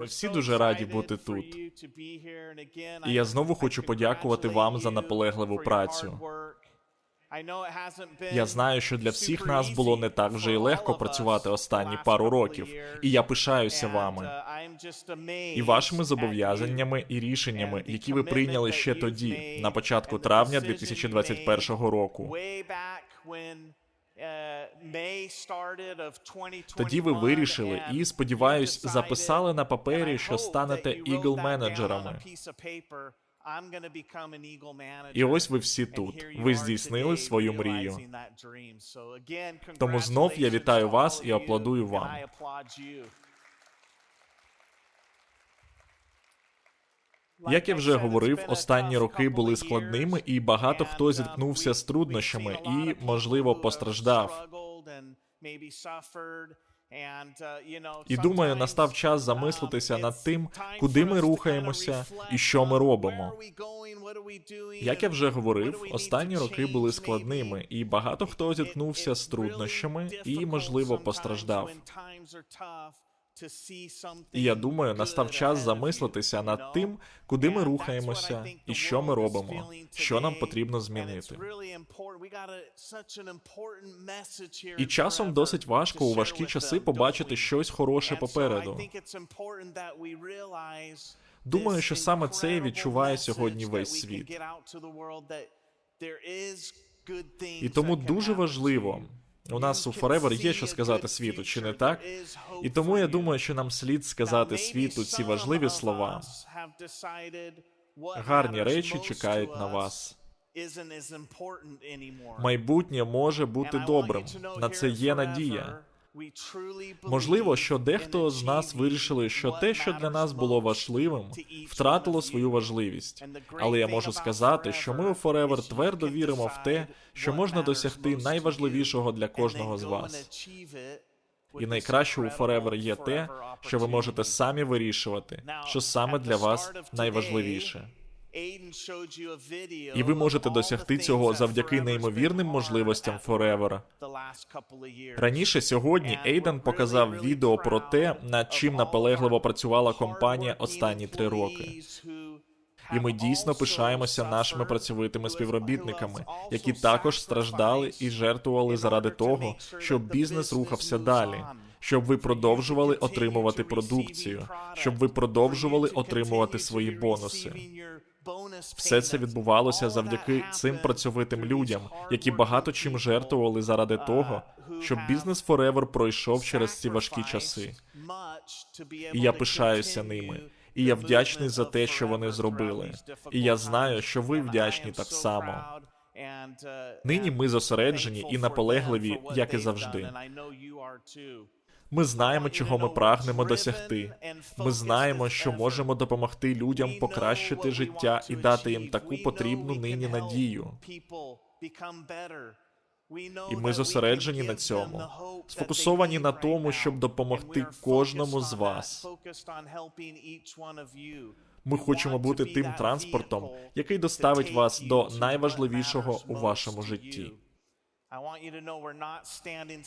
Ми всі дуже раді бути тут. І я знову хочу подякувати вам за наполегливу працю. Я знаю, що для всіх нас було не так вже й легко працювати останні пару років, і я пишаюся вами і вашими зобов'язаннями і рішеннями, які ви прийняли ще тоді, на початку травня 2021 року. Тоді ви вирішили і, сподіваюсь, записали на папері, що станете ігл-менеджерами. І ось ви всі тут. Ви здійснили свою мрію. Тому знов я вітаю вас і аплодую вам. Як я вже говорив, останні роки були складними, і багато хто зіткнувся з труднощами і, можливо, постраждав. І думаю, настав час замислитися над тим, куди ми рухаємося і що ми робимо. Як я вже говорив, останні роки були складними, і багато хто зіткнувся з труднощами і, можливо, постраждав. І я думаю, настав час замислитися над тим, куди ми рухаємося і що ми робимо, що нам потрібно змінити. І часом досить важко у важкі часи побачити щось хороше попереду. Думаю, що саме це і відчуває сьогодні весь світ. І тому дуже важливо. У нас у Forever є що сказати світу, чи не так? І тому я думаю, що нам слід сказати світу ці важливі слова. Гарні речі чекають на вас. Майбутнє може бути добрим. На це є надія. Можливо, що дехто з нас вирішили, що те, що для нас було важливим, втратило свою важливість. Але я можу сказати, що ми у Forever твердо віримо в те, що можна досягти найважливішого для кожного з вас. І найкраще у Forever є те, що ви можете самі вирішувати, що саме для вас найважливіше. І ви можете досягти цього завдяки неймовірним можливостям Forever. Раніше сьогодні Ейден показав відео про те, над чим наполегливо працювала компанія останні три роки. І ми дійсно пишаємося нашими працьовитими співробітниками, які також страждали і жертвували заради того, щоб бізнес рухався далі, щоб ви продовжували отримувати продукцію, щоб ви продовжували отримувати свої бонуси. Все це відбувалося завдяки цим працьовитим людям, які багато чим жертвували заради того, щоб бізнес Forever пройшов через ці важкі часи. І я пишаюся ними. І я вдячний за те, що вони зробили. І я знаю, що ви вдячні так само. Нині ми зосереджені і наполегливі, як і завжди. Ми знаємо, чого ми прагнемо досягти. Ми знаємо, що можемо допомогти людям покращити життя і дати їм таку потрібну нині надію. І ми зосереджені на цьому, сфокусовані на тому, щоб допомогти кожному з вас. Ми хочемо бути тим транспортом, який доставить вас до найважливішого у вашому житті.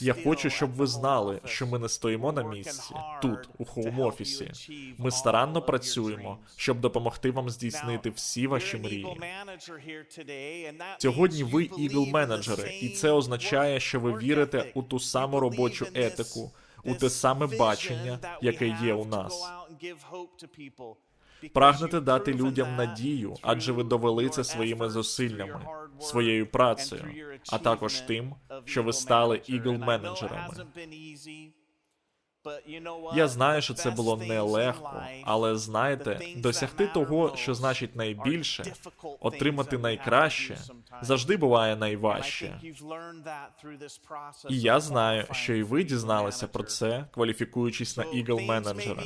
Я хочу, щоб ви знали, що ми не стоїмо на місці тут, у хоум-офісі. Ми старанно працюємо, щоб допомогти вам здійснити всі ваші мрії. Сьогодні ви ігл-менеджери, і це означає, що ви вірите у ту саму робочу етику, у те саме бачення, яке є у нас. Прагнете дати людям надію, адже ви довели це своїми зусиллями, своєю працею, а також тим, що ви стали ігл-менеджерами. Я знаю, що це було нелегко, але знаєте, досягти того, що значить найбільше, отримати найкраще, завжди буває найважче. І я знаю, що і ви дізналися про це, кваліфікуючись на ігл менеджера.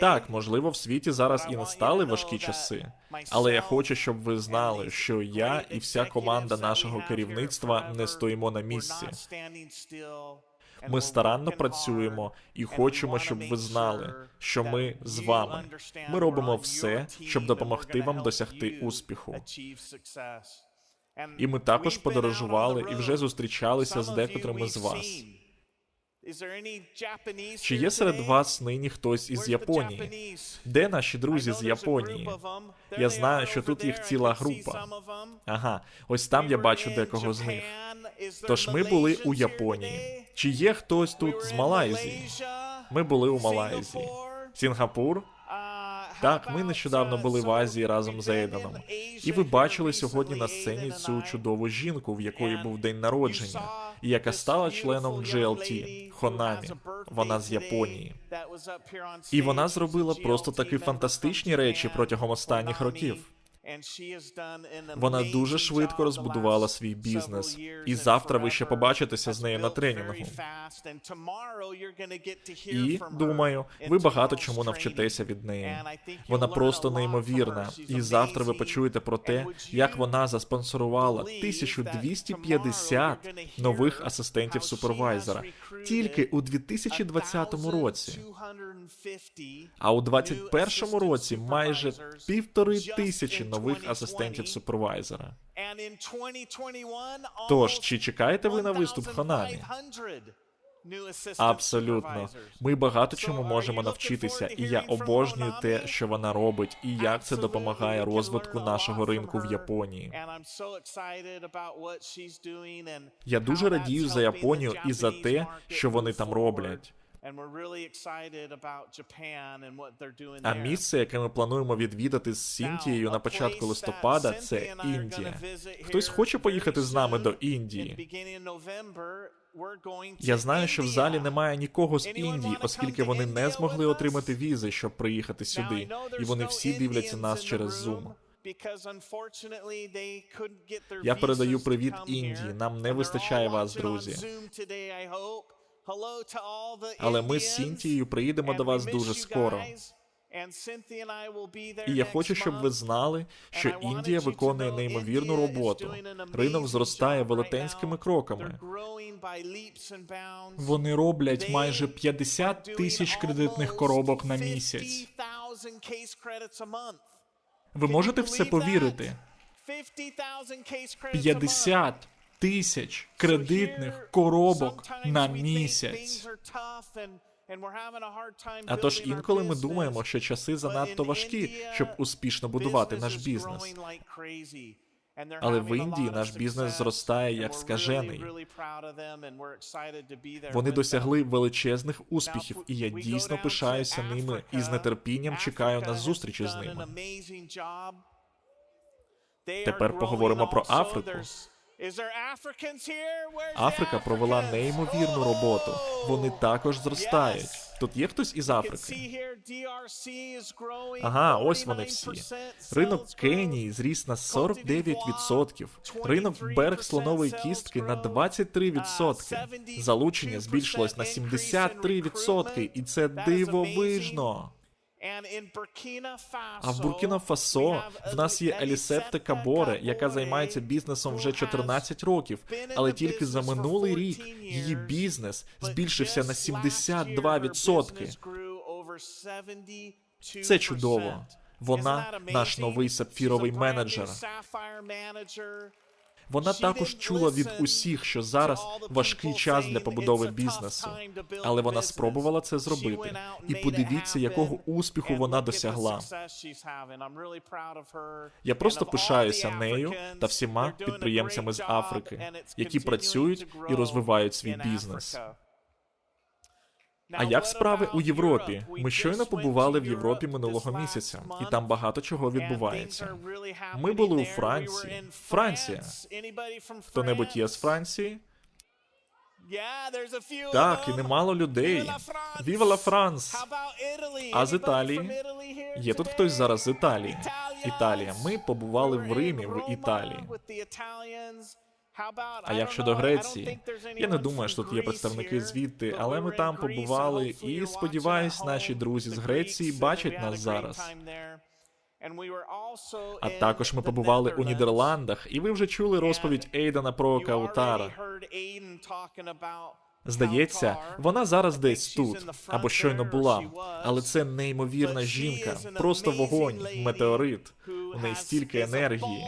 Так, можливо, в світі зараз і настали важкі часи, але я хочу, щоб ви знали, що я і вся команда нашого керівництва не стоїмо на місці. Ми старанно працюємо і хочемо, щоб ви знали, що ми з вами. Ми робимо все, щоб допомогти вам досягти успіху. І ми також подорожували і вже зустрічалися з декотрими з вас. Чи є серед вас нині хтось із Японії? Де наші друзі з Японії? Я знаю, що тут їх ціла група. Ага, ось там я бачу декого з них. Тож ми були у Японії. Чи є хтось тут з Малайзії? Ми були у Малайзії. Сінгапур? Так, ми нещодавно були в Азії разом з Ейданом. І ви бачили сьогодні на сцені цю чудову жінку, в якої був день народження, і яка стала членом GLT Хонамі. Вона з Японії. І вона зробила просто такі фантастичні речі протягом останніх років. Вона дуже швидко розбудувала свій бізнес, і завтра ви ще побачитеся з нею на тренінгу. І думаю, ви багато чому навчитеся від неї. Вона просто неймовірна. І завтра ви почуєте про те, як вона заспонсорувала 1250 нових асистентів супервайзера тільки у 2020 році. А у 2021 році майже півтори тисячі нових асистентів супервайзера. Тож, чи чекаєте ви на виступ Ханамі? Абсолютно, ми багато чому можемо навчитися, і я обожнюю те, що вона робить, і як це допомагає розвитку нашого ринку в Японії. Я дуже радію за Японію і за те, що вони там роблять. А місце, яке ми плануємо відвідати з Сінтією на початку листопада, це Індія. Хтось хоче поїхати з нами до Індії? Я знаю, що в залі немає нікого з Індії, оскільки вони не змогли отримати візи, щоб приїхати сюди, і вони всі дивляться нас через Zoom. Я передаю привіт Індії. Нам не вистачає вас, друзі. Але ми з Сінтією приїдемо до вас дуже скоро. І я хочу, щоб ви знали, що Індія виконує неймовірну роботу. Ринок зростає велетенськими кроками. Вони роблять майже 50 тисяч кредитних коробок на місяць. Ви можете в це повірити? 50 тисяч кредитних коробок на місяць. А тож інколи ми думаємо, що часи занадто важкі, щоб успішно будувати наш бізнес. Але в Індії наш бізнес зростає як скажений. Вони досягли величезних успіхів, і я дійсно пишаюся ними і з нетерпінням чекаю на зустрічі з ними. Тепер поговоримо про Африку. Африка провела неймовірну роботу. Вони також зростають. Тут є хтось із Африки? Ага, ось вони всі. Ринок Кенії зріс на 49%. Ринок берег слонової кістки на 23%. Залучення збільшилось на 73%, і це дивовижно. А в Буркіна Фасо в нас є Елісепте Каборе, яка займається бізнесом вже 14 років, але тільки за минулий рік її бізнес збільшився на 72%. Це чудово. Вона наш новий сапфіровий менеджер. Вона також чула від усіх, що зараз важкий час для побудови бізнесу, але вона спробувала це зробити. І подивіться, якого успіху вона досягла. Я просто пишаюся нею та всіма підприємцями з Африки, які працюють і розвивають свій бізнес. А як справи у Європі? Ми щойно побували в Європі минулого місяця, і там багато чого відбувається. Ми були у Франції. Франція. Хто-небудь є з Франції? Так, і немало людей. Віва ла Франс! А з Італії? Є тут хтось зараз з Італії? Італія. Ми побували в Римі в Італії. А як щодо Греції? Я не думаю, що тут є представники звідти, але ми там побували, і сподіваюсь, наші друзі з Греції бачать нас зараз. А також ми побували у Нідерландах, і ви вже чули розповідь Ейдана про Каутара. Здається, вона зараз десь тут або щойно була, але це неймовірна жінка, просто вогонь, метеорит. У неї стільки енергії.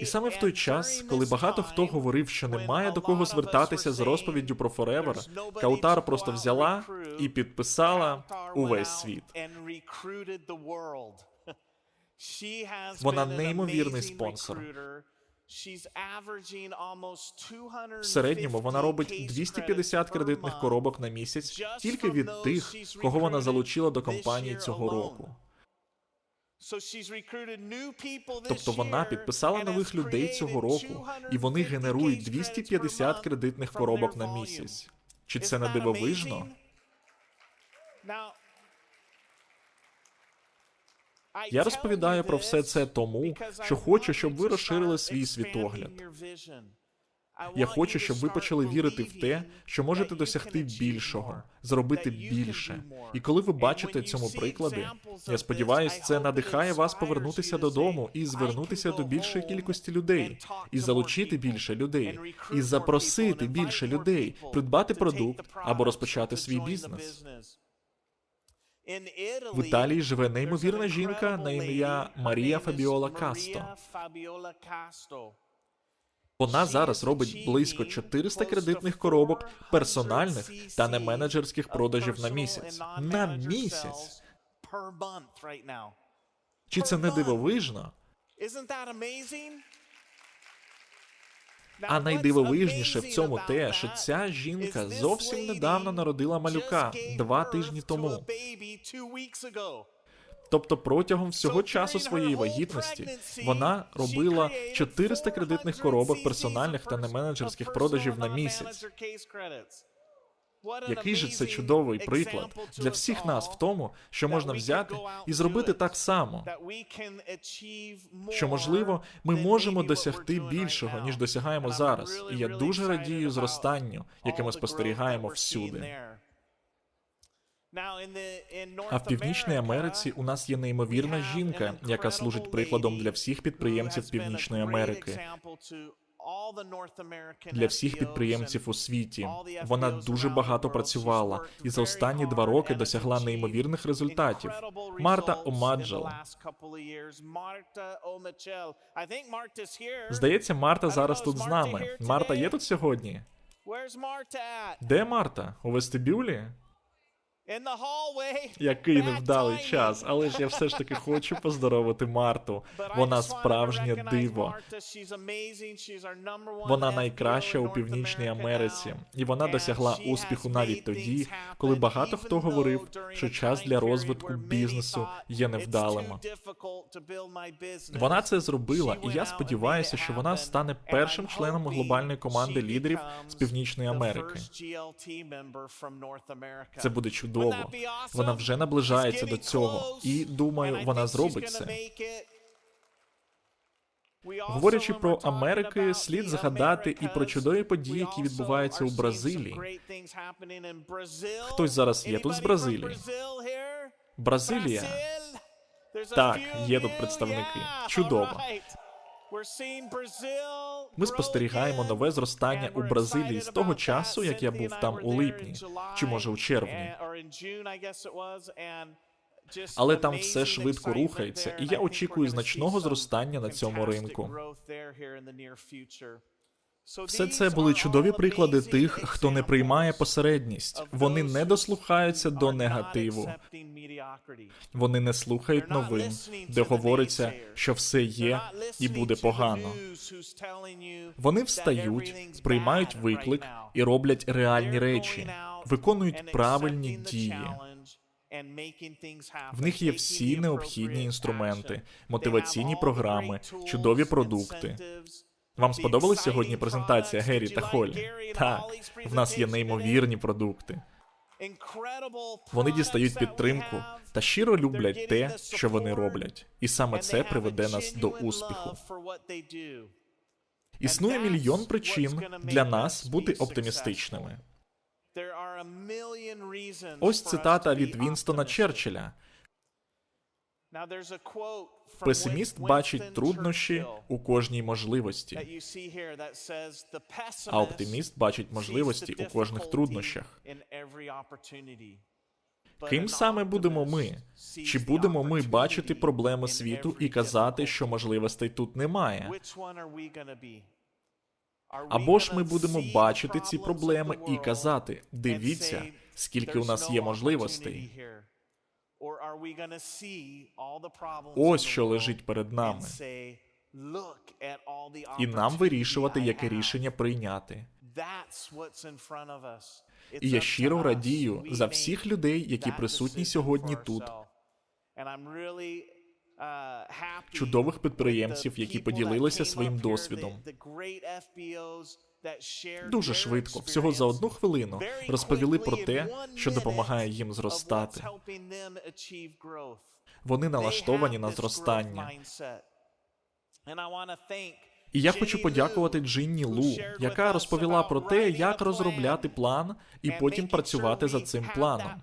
І саме в той час, коли багато хто говорив, що немає до кого звертатися з розповіддю про Forever, Каутар просто взяла і підписала увесь світ. Вона неймовірний спонсор. В середньому вона робить 250 кредитних коробок на місяць тільки від тих, кого вона залучила до компанії цього року. Тобто вона підписала нових людей цього року, і вони генерують 250 кредитних коробок на місяць. Чи це не дивовижно? Я розповідаю про все це тому, що хочу, щоб ви розширили свій світогляд. Я хочу, щоб ви почали вірити в те, що можете досягти більшого, зробити більше. І коли ви бачите цьому приклади, я сподіваюся, це надихає вас повернутися додому і звернутися до більшої кількості людей, і залучити більше людей, і запросити більше людей, придбати продукт або розпочати свій бізнес. В Італії живе неймовірна жінка на ім'я Марія Фабіола Касто. Вона зараз робить близько 400 кредитних коробок персональних та не менеджерських продажів на місяць. На місяць. Чи це не дивовижно? А найдивовижніше в цьому те, що ця жінка зовсім недавно народила малюка два тижні тому. Тобто протягом всього часу своєї вагітності вона робила 400 кредитних коробок персональних та неменеджерських продажів на місяць. Який же це чудовий приклад для всіх нас в тому, що можна взяти і зробити так само, що можливо ми можемо досягти більшого ніж досягаємо зараз, і я дуже радію зростанню, яке ми спостерігаємо всюди. А в Північній Америці у нас є неймовірна жінка, яка служить прикладом для всіх підприємців Північної Америки, для всіх підприємців у світі. Вона дуже багато працювала і за останні два роки досягла неймовірних результатів. Марта Омаджел. Здається, Марта зараз тут з нами. Марта є тут сьогодні? Де Марта? У вестибюлі? Який невдалий час, але ж я все ж таки хочу поздоровити Марту. Вона справжнє диво. Вона найкраща у Північній Америці, і вона досягла успіху навіть тоді, коли багато хто говорив, що час для розвитку бізнесу є невдалим. Вона це зробила, і я сподіваюся, що вона стане першим членом глобальної команди лідерів з Північної Америки. Це буде чудово. Вона вже наближається до цього, і думаю, вона зробить це. Говорячи про Америки, слід згадати і про чудові події, які відбуваються у Бразилії. Хтось зараз є тут з Бразилії? Бразилія. Так, є тут представники. Чудово. Ми спостерігаємо нове зростання у Бразилії з того часу, як я був там у липні, чи може у червні. Але там все швидко рухається, і я очікую значного зростання на цьому ринку. Все це були чудові приклади тих, хто не приймає посередність. Вони не дослухаються до негативу. Вони не слухають новин, де говориться, що все є і буде погано. Вони встають, приймають виклик і роблять реальні речі, виконують правильні дії. В них є всі необхідні інструменти, мотиваційні програми, чудові продукти. Вам сподобалась сьогодні презентація Геррі та Холлі? Так, в нас є неймовірні продукти. Вони дістають підтримку та щиро люблять те, що вони роблять, і саме це приведе нас до успіху. Існує мільйон причин для нас бути оптимістичними. Ось цитата від Вінстона Черчилля. Песиміст бачить труднощі у кожній можливості, а оптиміст бачить можливості у кожних труднощах. Ким саме будемо ми? Чи будемо ми бачити проблеми світу і казати, що можливостей тут немає? Або ж ми будемо бачити ці проблеми і казати: дивіться, скільки у нас є можливостей. Ось що лежить перед нами. І нам вирішувати, яке рішення прийняти. І я щиро радію за всіх людей, які присутні сьогодні тут. Чудових підприємців, які поділилися своїм досвідом. Дуже швидко, всього за одну хвилину, розповіли про те, що допомагає їм зростати. Вони налаштовані на зростання. І я хочу подякувати Джинні Лу, яка розповіла про те, як розробляти план і потім працювати за цим планом.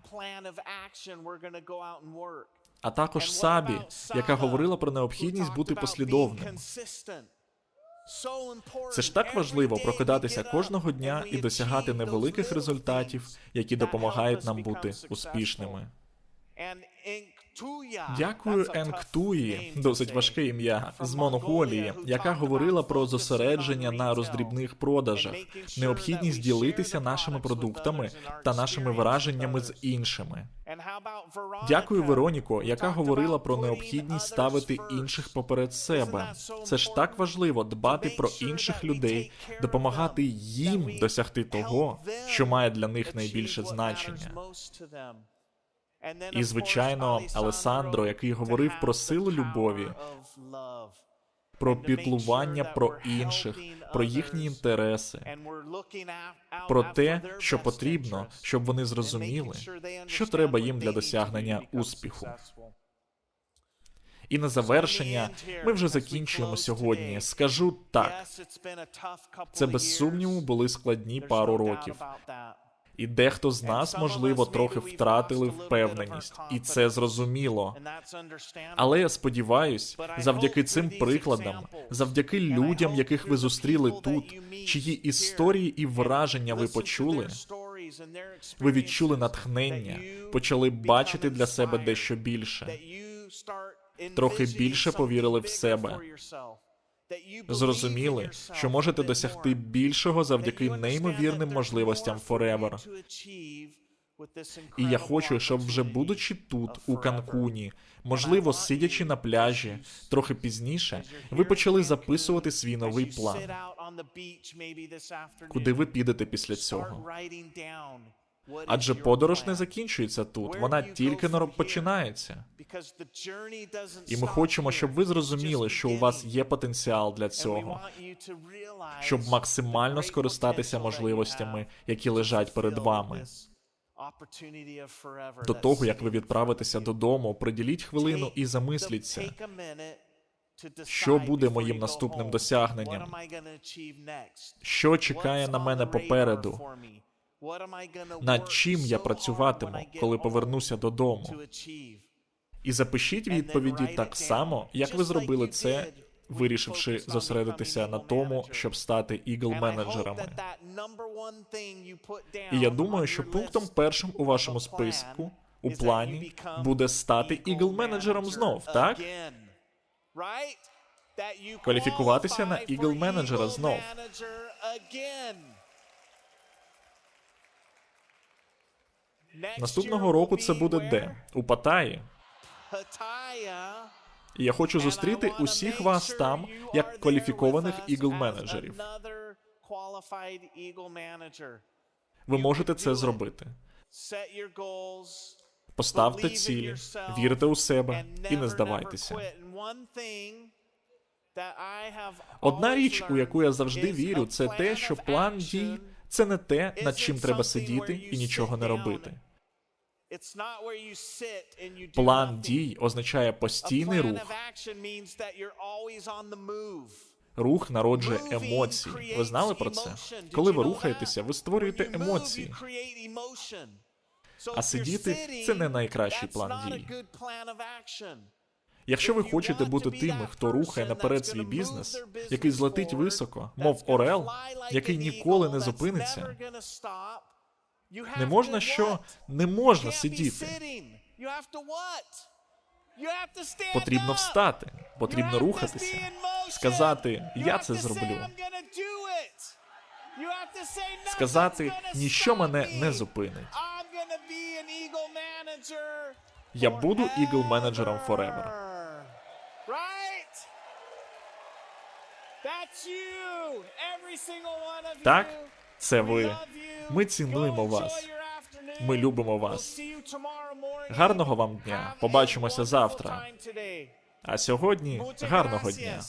А також Сабі, яка говорила про необхідність бути послідовним. Це ж так важливо прокидатися кожного дня і досягати невеликих результатів, які допомагають нам бути успішними. Дякую Енктуї, досить важке ім'я. З Монголії, яка говорила про зосередження на роздрібних продажах, необхідність ділитися нашими продуктами та нашими враженнями з іншими. Дякую Вероніко, яка говорила про необхідність ставити інших поперед себе. Це ж так важливо дбати про інших людей, допомагати їм досягти того, що має для них найбільше значення. І, звичайно, Алесандро, який говорив про силу любові, про піклування про інших, про їхні інтереси, про те, що потрібно, щоб вони зрозуміли, що треба їм для досягнення успіху. І на завершення ми вже закінчуємо сьогодні. Скажу так, це без сумніву були складні пару років. І дехто з нас, можливо, трохи втратили впевненість, і це зрозуміло. Але я сподіваюсь, завдяки цим прикладам, завдяки людям, яких ви зустріли тут, чиї історії і враження ви почули, ви відчули натхнення, почали бачити для себе дещо більше, трохи більше повірили в себе. Зрозуміли, що можете досягти більшого завдяки неймовірним можливостям Forever. І я хочу, щоб вже будучи тут, у Канкуні, можливо, сидячи на пляжі, трохи пізніше, ви почали записувати свій новий план. Куди ви підете після цього? Адже подорож не закінчується тут, вона тільки починається. І ми хочемо, щоб ви зрозуміли, що у вас є потенціал для цього, щоб максимально скористатися можливостями, які лежать перед вами. До того як ви відправитеся додому, приділіть хвилину і замисліться, що буде моїм наступним досягненням, що чекає на мене попереду, над чим я працюватиму, коли повернуся додому. І запишіть відповіді так само, як ви зробили це, вирішивши зосередитися на тому, щоб стати ігл-менеджерами. І я думаю, що пунктом першим у вашому списку у плані буде стати ігл-менеджером знов, так? Кваліфікуватися на ігл-менеджера знов. Наступного року це буде де? У Паттайі. І я хочу зустріти усіх вас там як кваліфікованих ігл-менеджерів. Ви можете це зробити. Поставте цілі, вірте у себе і не здавайтеся. Одна річ, у яку я завжди вірю, це те, що план дій це не те, над чим треба сидіти і нічого не робити. План дій означає постійний рух. Рух народжує емоції. Ви знали про це? Коли ви рухаєтеся, ви створюєте емоції. А сидіти це не найкращий план дій. Якщо ви хочете бути тими, хто рухає наперед свій бізнес, який злетить високо, мов орел, який ніколи не зупиниться, Не можна що? Не можна сидіти. Потрібно встати, потрібно рухатися, сказати Я це зроблю. Сказати ніщо мене не зупинить. Я буду ігл менеджером forever. Так, це ви. Ми цінуємо вас. Ми любимо вас. Гарного вам дня. Побачимося завтра. А сьогодні гарного дня.